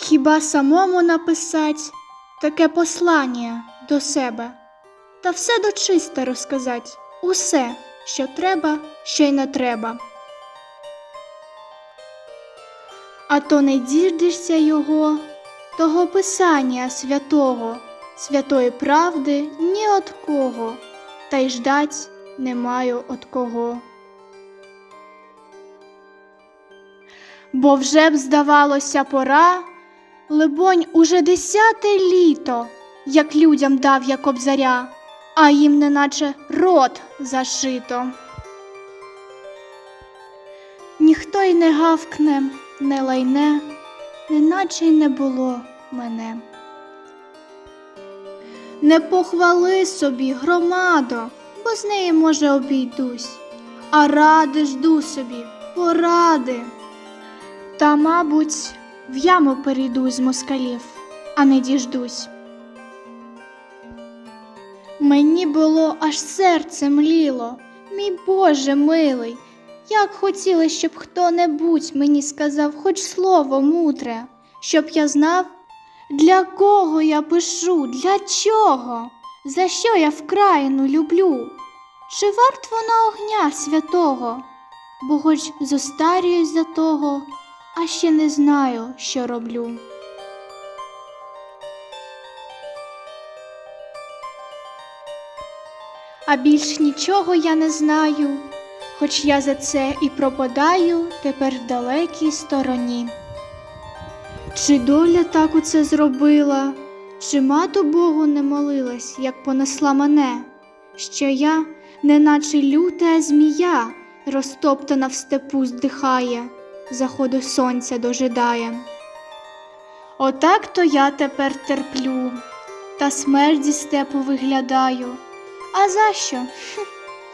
Хіба самому написать таке послання до себе, та все дочисто розказать, усе, що треба, що й не треба. А то не діждешся його, того писання святого, святої правди ні от кого, та й ждать не маю от кого. Бо вже б здавалося пора, либонь, уже десяте літо, як людям дав я кобзаря, а їм неначе рот зашито. Ніхто й не гавкне, не лайне, неначе й не було мене. Не похвали собі, громадо, бо з неї, може, обійдусь, а ради жду собі, поради. Та, мабуть, в яму перейду з москалів, а не діждусь. Мені було аж серце мліло, мій Боже милий, як хотіла, щоб хто-небудь мені сказав хоч слово мудре, щоб я знав, для кого я пишу, для чого, за що я вкраїну люблю, чи варт вона огня святого, бо хоч зостарююсь за того, а ще не знаю, що роблю. А більш нічого я не знаю, хоч я за це і пропадаю тепер в далекій стороні. Чи доля так у це зробила, чи мати Богу не молилась, як понесла мене, що я, неначе люта змія, розтоптана в степу здихає, заходу сонця дожидає. Отак то я тепер терплю, та смерть зі степу виглядаю. А за що?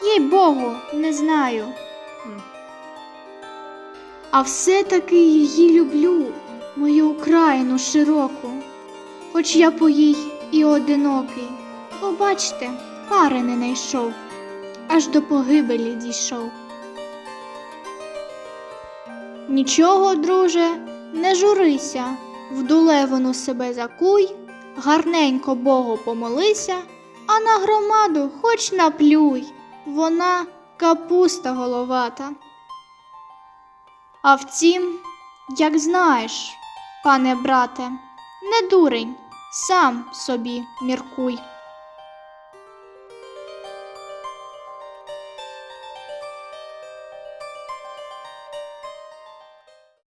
Їй Богу, не знаю. А все-таки її люблю, мою Україну широку, хоч я по їй і одинокий, бо бачте, пари не найшов, аж до погибелі дійшов. Нічого, друже, не журися, в дулевину себе закуй, гарненько Богу помолися, а на громаду хоч наплюй, вона капуста головата. А втім, як знаєш, пане брате, не дурень, сам собі міркуй.